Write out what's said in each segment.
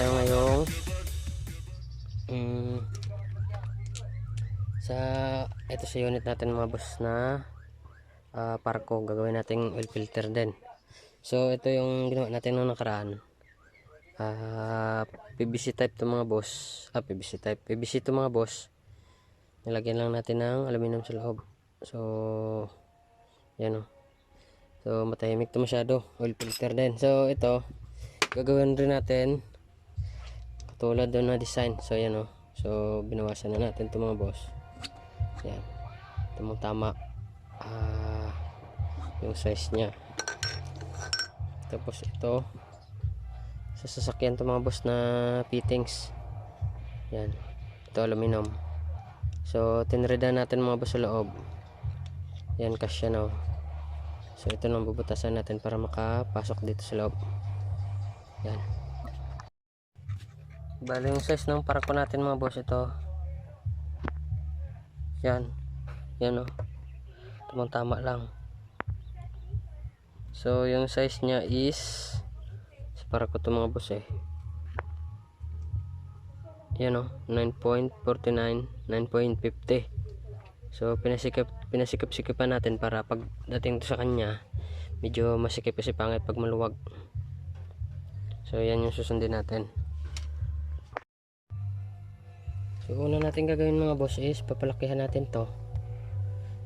tayo ngayong mm, sa ito sa unit natin mga boss na ah, parko gagawin nating oil filter din. So ito yung ginawa natin nung nakaraan. Ah, PVC type to mga boss. Ah PVC type. PVC to mga boss. Nilagyan lang natin ng aluminum sa loob. So yan o so matahimik to masyado. Oil filter din. So ito gagawin rin natin katulad doon na design. So yan o so binawasan na natin ito mga boss. Yan. Tamang tama. Ah yung size nya tapos ito sa sasakyan to mga boss na fittings. Yan. Ito aluminum. So tinreda natin mga boss sa loob. Yan kasya na oh. so ito lang bubutasan natin para makapasok dito sa loob. Yan bali yung size ng parko natin mga boss ito. Yan. Yan o tamang tama lang. So yung size nya is sa parko to mga boss eh. Yan o 9.49 9.50 so pinasikip pinasikip-sikipan natin para pag dating to sa kanya medyo masikip kasi pangit pag maluwag. So yan yung susundin natin so una natin gagawin mga boss is papalakihan natin to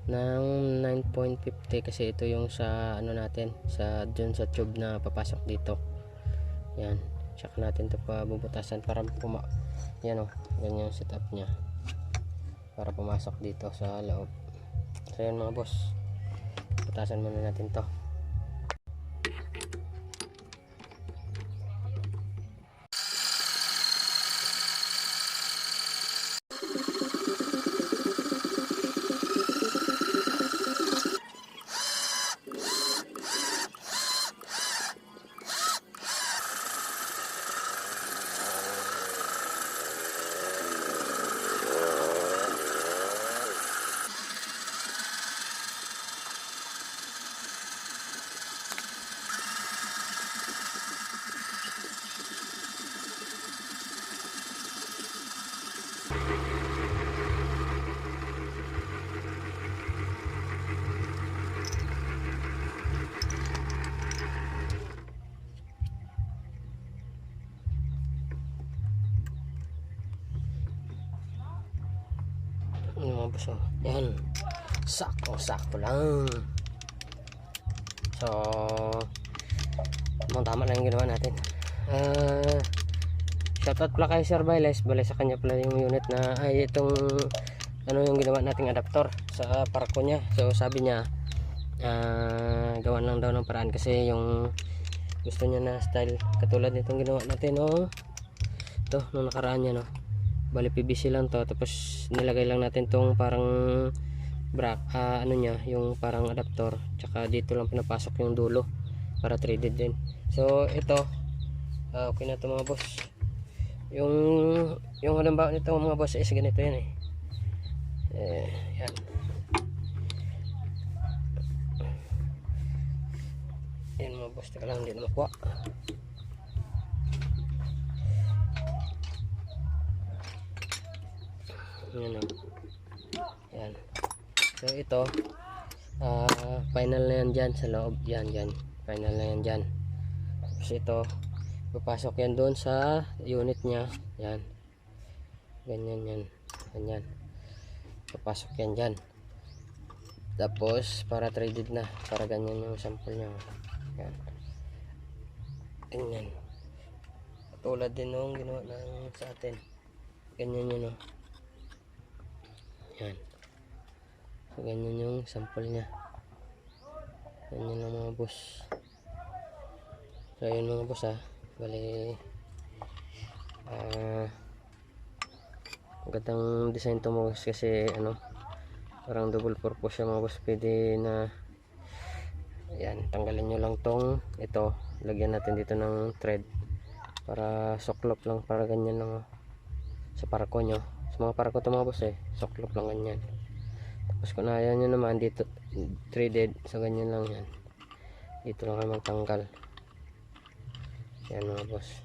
ng 9.50 kasi ito yung sa ano natin sa dun sa tube na papasok dito. Yan. Tsaka natin to pa bubutasan para puma yan o ganyan yung setup nya para pumasok dito sa loob. So yan mga boss. Butasan muna natin to Ano mga boss oh. Yan. Sakto, sakto lang. So, mga tama lang yung ginawa natin. Ah, shoutout pala kay Sir Bailes. Bale sa kanya pala yung unit na, ay itong, ano yung ginawa nating adapter sa parko niya. So, sabi niya, ah, gawan lang daw ng paraan kasi yung gusto niya na style katulad nitong ginawa natin, oh. Ito, nung nakaraan niya, no bali PVC lang to tapos nilagay lang natin tong parang bra ah, ano niya yung parang adapter tsaka dito lang pinapasok yung dulo para threaded din. So ito ah, okay na to mga boss. Yung yung halimbawa nito mga boss is ganito yan eh. Eh yan. Yan mga boss teka lang hindi na makuha Yan o. Yan. So ito, ah final na yan dyan sa loob. Yan, yan. Final na yan dyan. Tapos ito, papasok yan doon sa unit niya. Yan. Ganyan yan. Ganyan. Papasok yan dyan. Tapos, para traded na. Para ganyan yung sample niya. Yan. Ganyan. Tulad din nung ginawa ng sa atin. Ganyan yun o. Yan. So, ganyan yung sample niya. Ganyan lang mga boss. So, yun mga boss ha. Bali, ah, magandang design to mga boss kasi, ano, parang double purpose siya mga boss. Pwede na, yan, tanggalin nyo lang tong, ito, lagyan natin dito ng thread para soklop lang, para ganyan lang, oh, sa parko nyo sa mga parko to mga boss eh. Soklop lang ganyan. Tapos kung ayaw nyo naman dito threaded so ganyan lang yan. Dito lang kayo magtanggal. Yan mga boss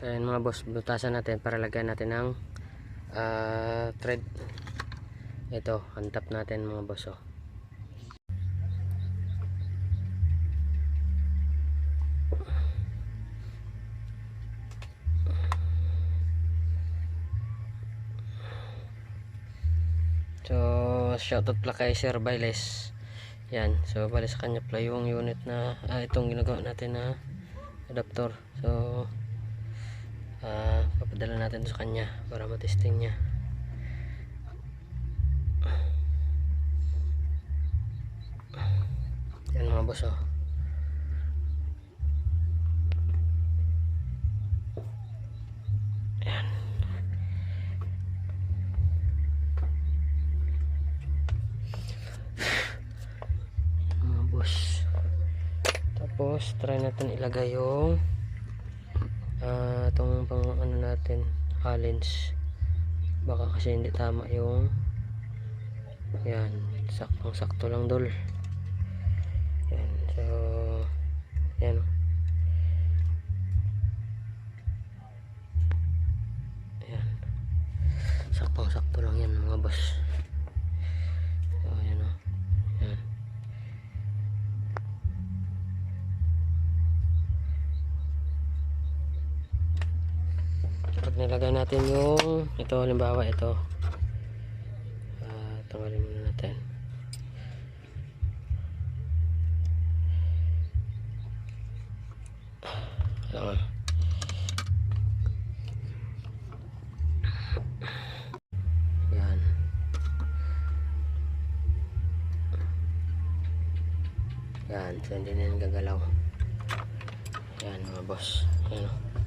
So ayan mga boss, butasan natin para lagyan natin ng ah, thread. Ito, hantap natin mga boss oh. So, shoutout pala kay Sir Bailes. Yan. So, bali sa kanya pala yung unit na, ah, itong ginagawa natin na adapter. So, ah, papadala natin sa kanya para matesting niya. Yan mga boss oh. Yan. mga boss tapos try natin ilagay yung natin halens baka kasi hindi tama yung yan saktong sakto lang dol. Yan so yan. Yan. Saktong sakto lang yan mga boss pag nilagay natin yung ito halimbawa ito. Ah tanggalin muna natin. Ayan. yan yan so hindi na yan gagalaw. Yan mga boss. Yan o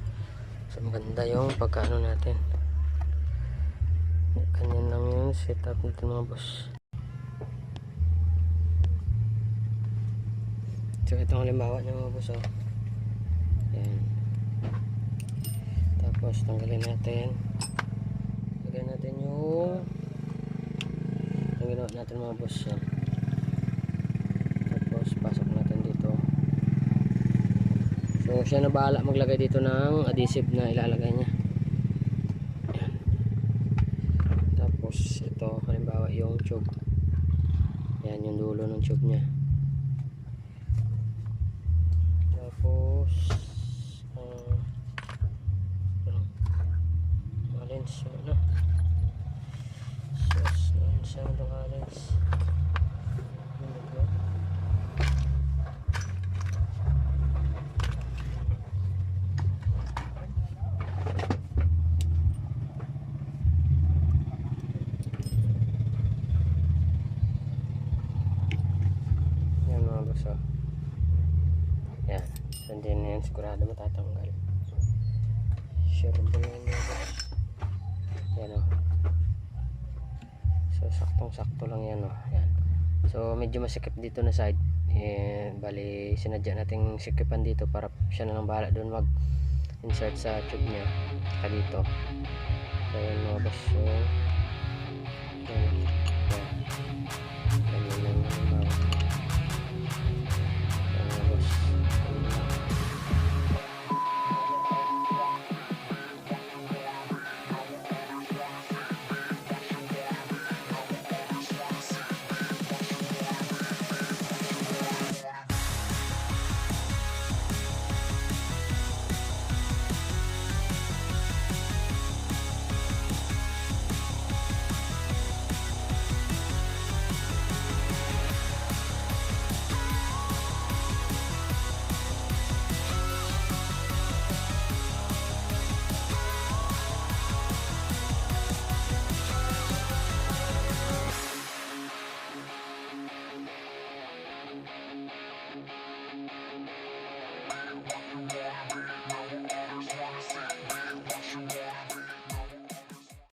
So, maganda yung pagkaano natin. Ganyan lang yung setup nito mga boss. So, itong halimbawa niya mga boss. Oh. Yan. Tapos, tanggalin natin. Lagyan natin yung yung ginawa natin mga boss. Yan. Tapos, pasok natin. So siya na bahala maglagay dito ng adhesive na ilalagay niya. Ayan. Tapos ito halimbawa yung tube. Yan yung dulo ng tube niya. Tapos uh? Alins ano? Sus, siya itong alins? Ano ba? Yan mga boss oh. Yan. So hindi na yan sigurado matatanggal. Sure ba yan boss? Yan oh. So saktong sakto lang yan oh. Yan. So medyo masikip dito na side. Eh, bali sinadya nating sikipan dito para siya na lang bahala doon mag insert sa tube niya. Saka dito. So yan mga boss. So,